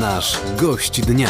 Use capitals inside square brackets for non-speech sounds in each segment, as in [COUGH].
Nasz gość dnia.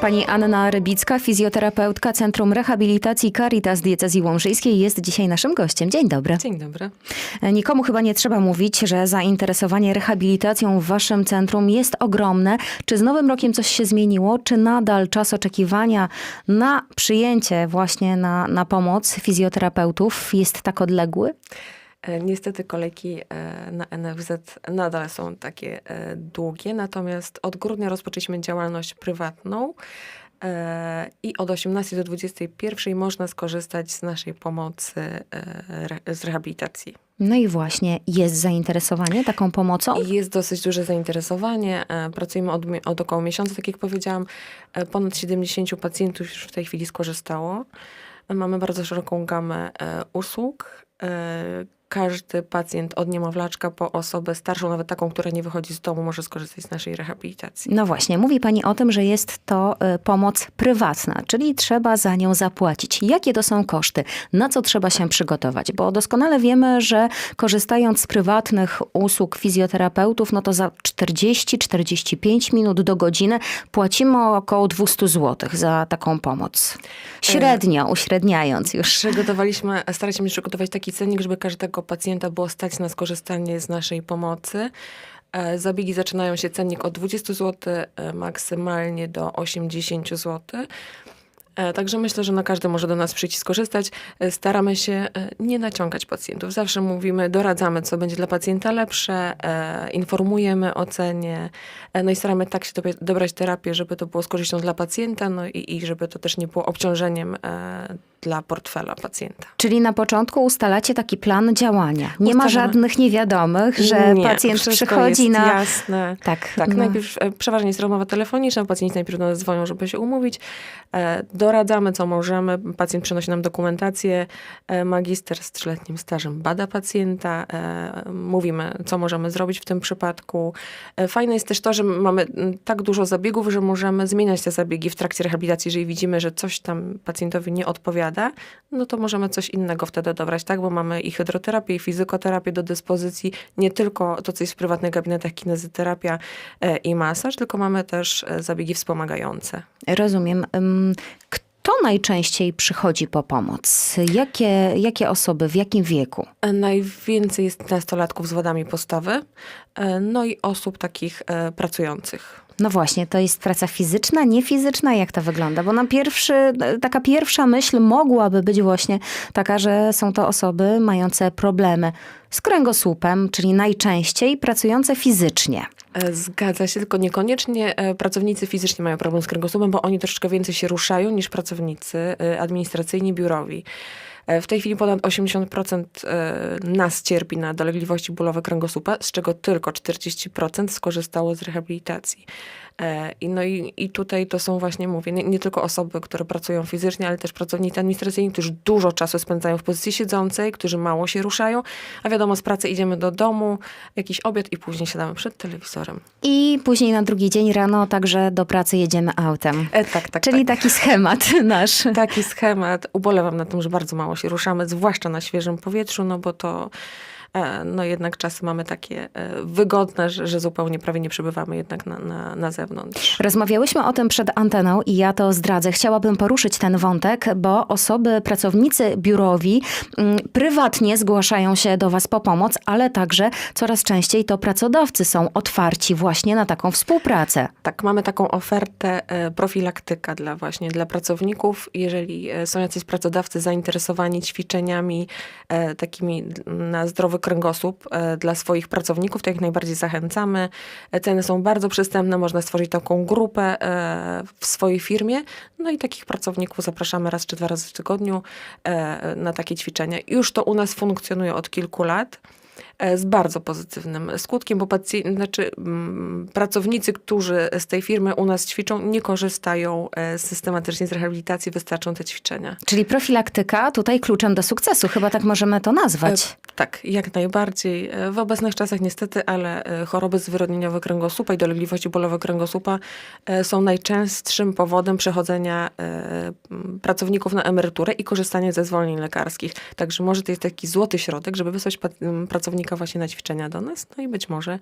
Pani Anna Rybicka, fizjoterapeutka Centrum Rehabilitacji Caritas Diecezji Łomżyjskiej jest dzisiaj naszym gościem. Dzień dobry. Dzień dobry. Nikomu chyba nie trzeba mówić, że zainteresowanie rehabilitacją w waszym centrum jest ogromne. Czy z nowym rokiem coś się zmieniło? Czy nadal czas oczekiwania na przyjęcie właśnie na, na pomoc fizjoterapeutów jest tak odległy? E, Niestety kolejki e, na NFZ nadal są takie e, długie, natomiast od grudnia rozpoczęliśmy działalność prywatną i od 18 do 21 można skorzystać z naszej pomocy z rehabilitacji. No i właśnie jest zainteresowanie taką pomocą? Jest dosyć duże zainteresowanie. Pracujemy od, od około miesiąca, tak jak powiedziałam. Ponad 70 pacjentów już w tej chwili skorzystało. Mamy bardzo szeroką gamę usług. E, Każdy pacjent od niemowlaczka po osobę starszą, nawet taką, która nie wychodzi z domu, może skorzystać z naszej rehabilitacji. No właśnie, mówi Pani o tym, że jest to y, pomoc prywatna, czyli trzeba za nią zapłacić. Jakie to są koszty? Na co trzeba się przygotować? Bo doskonale wiemy, że korzystając z prywatnych usług fizjoterapeutów, no to za 40-45 minut do godziny płacimy około 200 zł za taką pomoc. Średnio, uśredniając już. Przygotowaliśmy, staraliśmy się przygotować taki cennik, żeby każdego pacjenta było stać na skorzystanie z naszej pomocy. E, Zabiegi zaczynają się cennik od 20 zł, maksymalnie do 80 zł. E, Także myślę, że na każdy może do nas przyjść i skorzystać. E, Staramy się nie naciągać pacjentów. Zawsze mówimy, doradzamy, co będzie dla pacjenta lepsze, informujemy o cenie, no i staramy tak się dobrać terapię, żeby to było z korzyścią dla pacjenta, no i, i żeby to też nie było obciążeniem dla portfela pacjenta. Czyli na początku ustalacie taki plan działania. Nie ma żadnych niewiadomych, że Nie, pacjent przychodzi jest na... Jasne. Tak, Tak, no. najpierw e, przeważnie jest rozmowa telefoniczna, pacjenci najpierw do nas dzwonią, żeby się umówić. E, doradzamy, co możemy. Pacjent przynosi nam dokumentację. E, magister z trzyletnim stażem bada pacjenta. Mówimy, co możemy zrobić w tym przypadku. Fajne jest też to, że mamy tak dużo zabiegów, że możemy zmieniać te zabiegi w trakcie rehabilitacji. Jeżeli widzimy, że coś tam pacjentowi nie odpowiada, no to możemy coś innego wtedy dobrać, tak? Bo mamy i hydroterapię, i fizykoterapię do dyspozycji. Nie tylko to, co jest w prywatnych gabinetach, kinezyterapia e, i masaż, tylko mamy też e, zabiegi wspomagające. Rozumiem. Kto najczęściej przychodzi po pomoc? Jakie, jakie osoby, w jakim wieku? E, Najwięcej jest nastolatków z wadami postawy, no i osób takich pracujących. No właśnie, to jest praca fizyczna, niefizyczna? Jak to wygląda? Bo na pierwszy, taka pierwsza myśl mogłaby być właśnie taka, że są to osoby mające problemy z kręgosłupem, czyli najczęściej pracujące fizycznie. E, Zgadza się, tylko niekoniecznie e, pracownicy fizyczni mają problem z kręgosłupem, bo oni troszeczkę więcej się ruszają niż pracownicy e, administracyjni, biurowi. E, W tej chwili ponad 80% e, nas cierpi na dolegliwości bólowe kręgosłupa, z czego tylko 40% skorzystało z rehabilitacji. E, I, no i, I tutaj to są właśnie, mówię, nie, nie tylko osoby, które pracują fizycznie, ale też pracownicy administracyjni, którzy dużo czasu spędzają w pozycji siedzącej, którzy mało się ruszają, a wiadomo, z pracy idziemy do domu, jakiś obiad i później siadamy przed telewizorem. I później na drugi dzień rano także do pracy jedziemy autem. E, tak, tak, Czyli tak. taki schemat [LAUGHS] nasz. Taki schemat. Ubolewam na tym, że bardzo mało się ruszamy, zwłaszcza na świeżym powietrzu, no bo to no jednak czasy mamy takie e, wygodne, że, że zupełnie prawie nie przebywamy jednak na, na, na zewnątrz. Rozmawiałyśmy o tym przed anteną i ja to zdradzę. Chciałabym poruszyć ten wątek, bo osoby, pracownicy biurowi mm, prywatnie zgłaszają się do Was po pomoc, ale także coraz częściej to pracodawcy są otwarci właśnie na taką współpracę. Tak, mamy taką ofertę e, profilaktyka dla właśnie dla pracowników. Jeżeli e, są jacyś pracodawcy zainteresowani ćwiczeniami e, takimi d- na zdrowy kręgosłup e, dla swoich pracowników, to jak najbardziej zachęcamy. E, Ceny są bardzo przystępne, można stworzyć taką grupę e, w swojej firmie. No i takich pracowników zapraszamy raz czy dwa razy w tygodniu na takie ćwiczenia. Już to u nas funkcjonuje od kilku lat z bardzo pozytywnym skutkiem, bo znaczy, mm, pracownicy, którzy z tej firmy u nas ćwiczą, nie korzystają e, systematycznie z rehabilitacji, wystarczą te ćwiczenia. Czyli profilaktyka tutaj kluczem do sukcesu, chyba tak możemy to nazwać. E, Tak, jak najbardziej. E, W obecnych czasach niestety, ale e, choroby zwyrodnieniowe kręgosłupa i dolegliwości bólowe kręgosłupa e, są najczęstszym powodem przechodzenia e, pracowników na emeryturę i korzystania ze zwolnień lekarskich. Także może to jest taki złoty środek, żeby wysłać pa- pracownika właśnie na ćwiczenia do nas, no i być może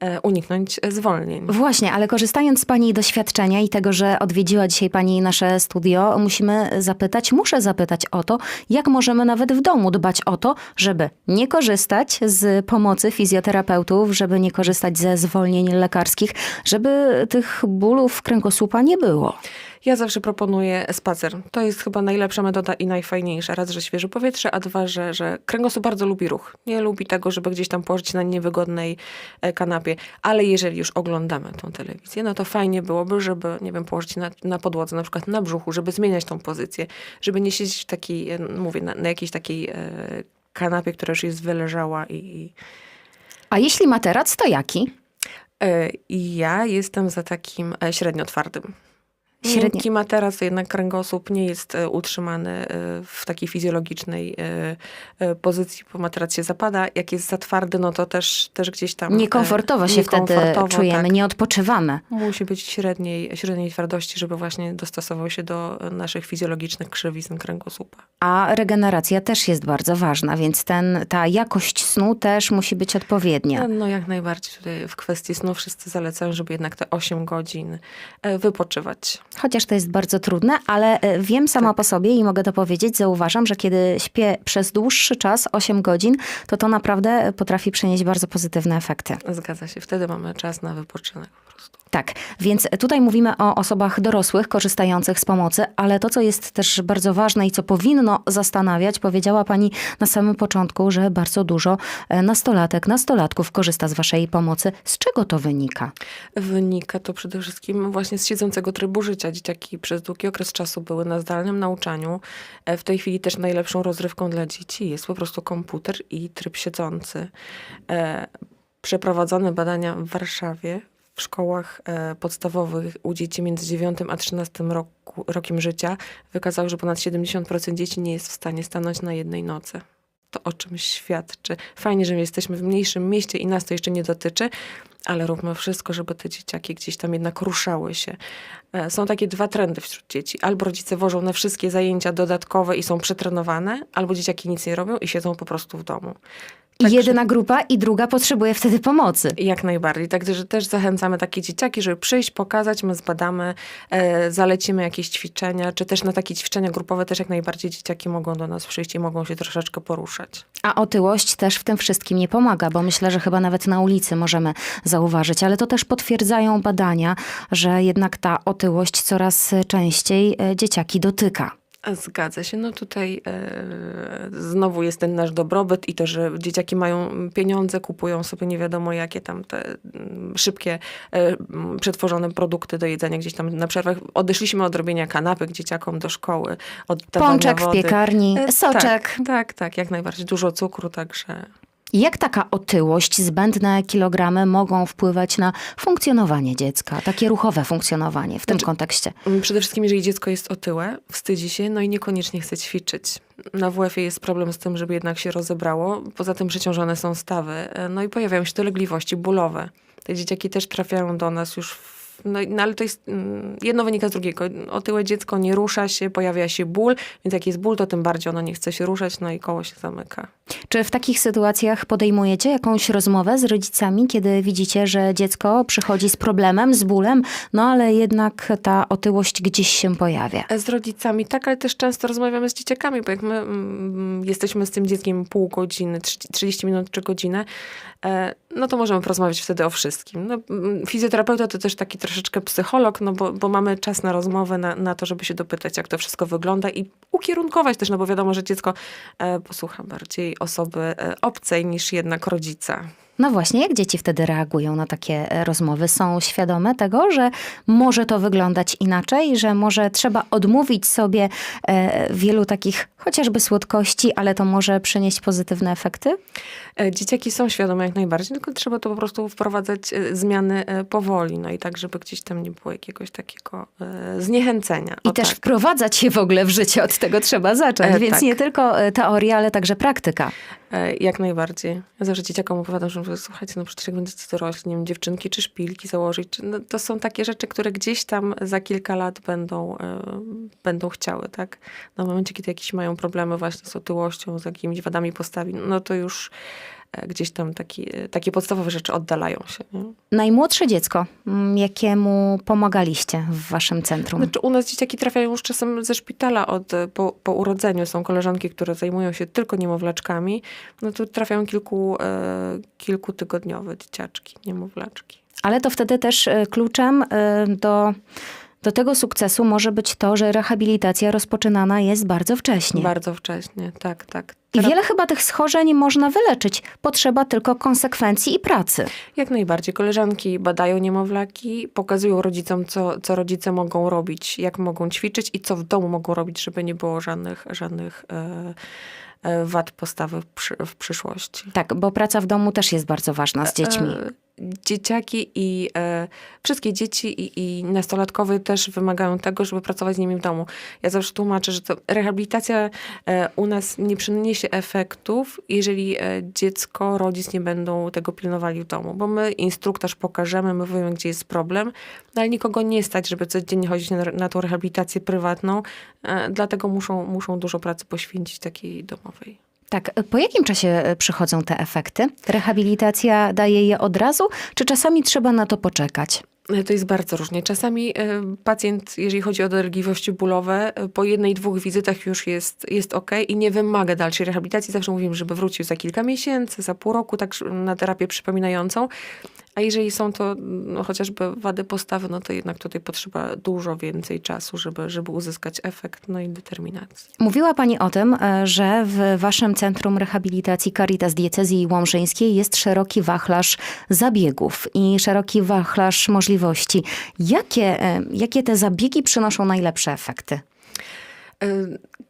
e, uniknąć e, zwolnień. Właśnie, ale korzystając z Pani doświadczenia i tego, że odwiedziła dzisiaj Pani nasze studio, musimy zapytać, muszę zapytać o to, jak możemy nawet w domu dbać o to, żeby nie korzystać z pomocy fizjoterapeutów, żeby nie korzystać ze zwolnień lekarskich, żeby tych bólów kręgosłupa nie było. Ja zawsze proponuję spacer. To jest chyba najlepsza metoda i najfajniejsza. Raz, że świeże powietrze, a dwa, że, że kręgosłup bardzo lubi ruch. Nie lubi tego, żeby gdzieś tam położyć na niewygodnej e, kanapie. Ale jeżeli już oglądamy tą telewizję, no to fajnie byłoby, żeby, nie wiem, położyć na, na podłodze, na przykład na brzuchu, żeby zmieniać tą pozycję, żeby nie siedzieć w takiej, e, mówię, na, na jakiejś takiej e, kanapie, która już jest wyleżała i, i A jeśli materac, to jaki? E, ja jestem za takim średnio twardym. Średnio- materac, to jednak kręgosłup nie jest e, utrzymany e, w takiej fizjologicznej e, pozycji, bo materac się zapada. Jak jest za twardy, no to też, też gdzieś tam... Niekomfortowo się wtedy niekomfortowo, czujemy, tak. nie odpoczywamy. Musi być średniej, średniej twardości, żeby właśnie dostosował się do naszych fizjologicznych krzywizn kręgosłupa. A regeneracja też jest bardzo ważna, więc ten, ta jakość snu też musi być odpowiednia. No, no jak najbardziej tutaj w kwestii snu wszyscy zalecają, żeby jednak te 8 godzin wypoczywać. Chociaż to jest bardzo trudne, ale e, wiem sama Tak. po sobie i mogę to powiedzieć, zauważam, że kiedy śpię przez dłuższy czas, 8 godzin, to to naprawdę potrafi przynieść bardzo pozytywne efekty. Zgadza się. Wtedy mamy czas na wypoczynek po prostu. Tak, więc tutaj mówimy o osobach dorosłych korzystających z pomocy, ale to, co jest też bardzo ważne i co powinno zastanawiać, powiedziała Pani na samym początku, że bardzo dużo e, nastolatek, nastolatków korzysta z Waszej pomocy. Z czego to wynika? Wynika to przede wszystkim właśnie z siedzącego trybu życia. Dzieciaki przez długi okres czasu były na zdalnym nauczaniu. E, W tej chwili też najlepszą rozrywką dla dzieci jest po prostu komputer i tryb siedzący. E, Przeprowadzone badania w Warszawie w szkołach e, podstawowych u dzieci między 9 a 13 roku, rokiem życia wykazały, że ponad 70% dzieci nie jest w stanie stanąć na jednej nocy. To o czymś świadczy. Fajnie, że jesteśmy w mniejszym mieście i nas to jeszcze nie dotyczy, ale róbmy wszystko, żeby te dzieciaki gdzieś tam jednak ruszały się. E, Są takie dwa trendy wśród dzieci. Albo rodzice wożą na wszystkie zajęcia dodatkowe i są przetrenowane, albo dzieciaki nic nie robią i siedzą po prostu w domu. I Także- jedna grupa i druga potrzebuje wtedy pomocy. Jak najbardziej. Także też zachęcamy takie dzieciaki, żeby przyjść, pokazać, my zbadamy, e, zalecimy jakieś ćwiczenia, czy też na takie ćwiczenia grupowe też jak najbardziej dzieciaki mogą do nas przyjść i mogą się troszeczkę poruszać. A otyłość też w tym wszystkim nie pomaga, bo myślę, że chyba nawet na ulicy możemy zauważyć, ale to też potwierdzają badania, że jednak ta otyłość coraz częściej e, dzieciaki dotyka. Zgadza się. No tutaj e, znowu jest ten nasz dobrobyt i to, że dzieciaki mają pieniądze, kupują sobie nie wiadomo jakie tam te mm, szybkie, e, przetworzone produkty do jedzenia gdzieś tam na przerwach. Odeszliśmy od robienia kanapek dzieciakom do szkoły, od Pączek w wody. piekarni, E, soczek. Tak, tak, tak, jak najbardziej. Dużo cukru, także... Jak taka otyłość, zbędne kilogramy mogą wpływać na funkcjonowanie dziecka, takie ruchowe funkcjonowanie w tym Znaczy- kontekście? Mm, Przede wszystkim, jeżeli dziecko jest otyłe, wstydzi się, no i niekoniecznie chce ćwiczyć. Na WF-ie jest problem z tym, żeby jednak się rozebrało. Poza tym przeciążone są stawy. E, No i pojawiają się dolegliwości bólowe. Te dzieciaki też trafiają do nas już w no, no ale to jest, mm, jedno wynika z drugiego. Otyłe dziecko nie rusza się, pojawia się ból, więc jak jest ból, to tym bardziej ono nie chce się ruszać, no i koło się zamyka. Czy w takich sytuacjach podejmujecie jakąś rozmowę z rodzicami, kiedy widzicie, że dziecko przychodzi z problemem, z bólem, no ale jednak ta otyłość gdzieś się pojawia? Z rodzicami tak, ale też często rozmawiamy z dzieciakami, bo jak my mm, jesteśmy z tym dzieckiem pół godziny, trzydzieści- 30 minut czy godzinę, e, no to możemy porozmawiać wtedy o wszystkim. No, mm, fizjoterapeuta to też taki troszeczkę psycholog, no bo, bo mamy czas na rozmowę, na, na to, żeby się dopytać, jak to wszystko wygląda i ukierunkować też, no bo wiadomo, że dziecko e, posłucha bardziej osoby e, obcej niż jednak rodzica. No właśnie, jak dzieci wtedy reagują na takie e, rozmowy? Są świadome tego, że może to wyglądać inaczej, że może trzeba odmówić sobie e, wielu takich chociażby słodkości, ale to może przynieść pozytywne efekty? E, Dzieciaki są świadome jak najbardziej, tylko trzeba to po prostu wprowadzać zmiany powoli, no i tak, żeby gdzieś tam nie było jakiegoś takiego zniechęcenia. I O też tak. wprowadzać je w ogóle w życie, od tego trzeba zacząć. Więc tak. nie tylko teoria, ale także praktyka. Jak najbardziej. Ja zawsze dzieciakom opowiadam, że słuchajcie, no przecież jak będziecie dorośli, nie wiem, dziewczynki czy szpilki założyć, czy, no, to są takie rzeczy, które gdzieś tam za kilka lat będą, e, będą chciały, tak? No w momencie, kiedy jakieś mają problemy właśnie z otyłością, z jakimiś wadami postawi, no to już gdzieś tam taki, e, takie podstawowe rzeczy oddalają się. Nie? Najmłodsze dziecko, mm, jakiemu pomagaliście w waszym centrum? Znaczy u nas dzieciaki trafiają już czasem ze szpitala od, e, po, po urodzeniu. Są koleżanki, które zajmują się tylko niemowlaczkami. No to trafiają kilku, e, kilkutygodniowe dzieciaczki, niemowlaczki. Ale to wtedy też e, kluczem e, do, do tego sukcesu może być to, że rehabilitacja rozpoczynana jest bardzo wcześnie. Bardzo wcześnie, tak, tak. I wiele chyba tych schorzeń można wyleczyć. Potrzeba tylko konsekwencji i pracy. Jak najbardziej. Koleżanki badają niemowlaki, pokazują rodzicom, co, co rodzice mogą robić, jak mogą ćwiczyć i co w domu mogą robić, żeby nie było żadnych, żadnych e, e, wad postawy w, przy, w przyszłości. Tak, bo praca w domu też jest bardzo ważna z dziećmi. E, Dzieciaki i e, wszystkie dzieci i, i nastolatkowie też wymagają tego, żeby pracować z nimi w domu. Ja zawsze tłumaczę, że to rehabilitacja e, u nas nie przyniesie efektów, jeżeli e, dziecko, rodzic nie będą tego pilnowali w domu. Bo my instruktaż pokażemy, my wiemy, gdzie jest problem, no ale nikogo nie stać, żeby codziennie chodzić na, na tą rehabilitację prywatną, e, dlatego muszą, muszą dużo pracy poświęcić takiej domowej. Tak, po jakim czasie e, przychodzą te efekty? Rehabilitacja daje je od razu, czy czasami trzeba na to poczekać? E, To jest bardzo różnie. Czasami e, pacjent, jeżeli chodzi o dolegliwości bólowe, e, po jednej, dwóch wizytach już jest, jest ok i nie wymaga dalszej rehabilitacji. Zawsze mówimy, żeby wrócił za kilka miesięcy, za pół roku, tak na terapię przypominającą. A jeżeli są to no, chociażby wady postawy, no to jednak tutaj potrzeba dużo więcej czasu, żeby, żeby uzyskać efekt, no i determinacji. Mówiła Pani o tym, e, że w Waszym Centrum Rehabilitacji Caritas Diecezji Łomżyńskiej jest szeroki wachlarz zabiegów i szeroki wachlarz możliwości. Jakie, e, jakie te zabiegi przynoszą najlepsze efekty?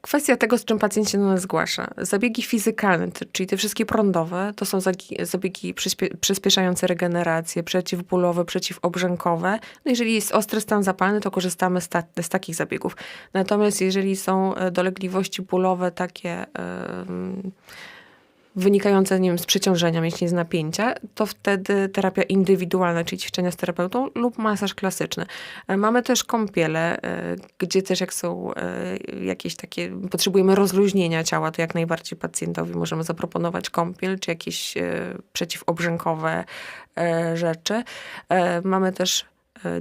Kwestia tego, z czym pacjent się do nas zgłasza. Zabiegi fizykalne, czyli te wszystkie prądowe, to są zabiegi przyspie- przyspieszające regenerację, przeciwbólowe, przeciwobrzękowe. No jeżeli jest ostry stan zapalny, to korzystamy z, ta- z takich zabiegów. Natomiast jeżeli są e, dolegliwości bólowe takie em, wynikające nie wiem, z przeciążenia mięśni, z napięcia, to wtedy terapia indywidualna, czyli ćwiczenia z terapeutą lub masaż klasyczny. E, Mamy też kąpiele, e, gdzie też jak są e, jakieś takie, potrzebujemy rozluźnienia ciała, to jak najbardziej pacjentowi możemy zaproponować kąpiel, czy jakieś przeciwobrzękowe rzeczy. Mamy też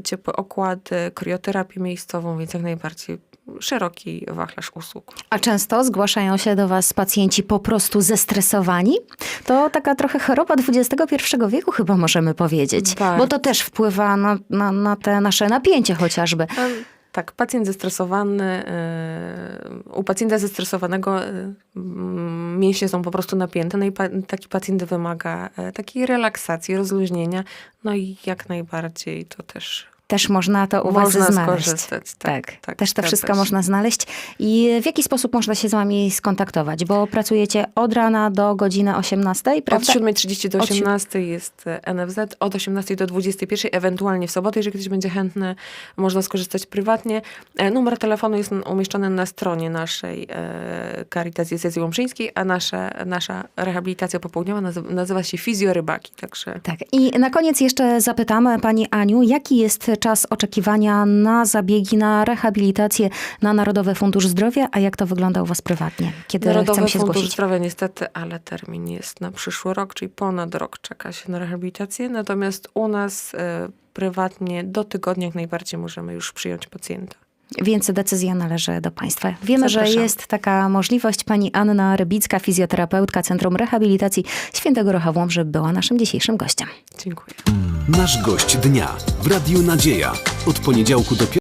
ciepłe okłady, krioterapię miejscową, więc jak najbardziej szeroki wachlarz usług. A często zgłaszają się do Was pacjenci po prostu zestresowani? To taka trochę choroba XXI wieku chyba możemy powiedzieć, Tak. bo to też wpływa na, na, na te nasze napięcie chociażby. Em, Tak, pacjent zestresowany, e, u pacjenta zestresowanego e, mm, mięśnie są po prostu napięte, no i taki pacjent wymaga e, takiej relaksacji, rozluźnienia, no i jak najbardziej to też Też można to u Was można znaleźć. skorzystać. Tak, Tak, tak, też to zgadza wszystko się. można znaleźć. I w jaki sposób można się z Wami skontaktować? Bo pracujecie od rana do godziny 18, Od prawda? 7.30 do Od si- 18 jest e, NFZ, od 18 do 21, ewentualnie w sobotę, jeżeli ktoś będzie chętny, można skorzystać prywatnie. E, Numer telefonu jest umieszczony na stronie naszej e, Caritas Diecezji Łomżyńskiej, a nasza, nasza rehabilitacja popołudniowa nazywa, nazywa się Fizjorybaki, także Tak. I na koniec jeszcze zapytamy Pani Aniu, jaki jest czas oczekiwania na zabiegi, na rehabilitację na Narodowy Fundusz Zdrowia, a jak to wygląda u Was prywatnie, kiedy Narodowy chcemy się Fundusz zgłosić? Zdrowia niestety, ale termin jest na przyszły rok, czyli ponad rok czeka się na rehabilitację, natomiast u nas e, prywatnie do tygodnia jak najbardziej możemy już przyjąć pacjenta. Więc decyzja należy do Państwa. Wiemy, że Zapraszam. jest taka możliwość. Pani Anna Rybicka, fizjoterapeutka Centrum Rehabilitacji Świętego Rocha w Łomży, była naszym dzisiejszym gościem. Dziękuję. Nasz gość dnia w Radiu Nadzieja. Od poniedziałku do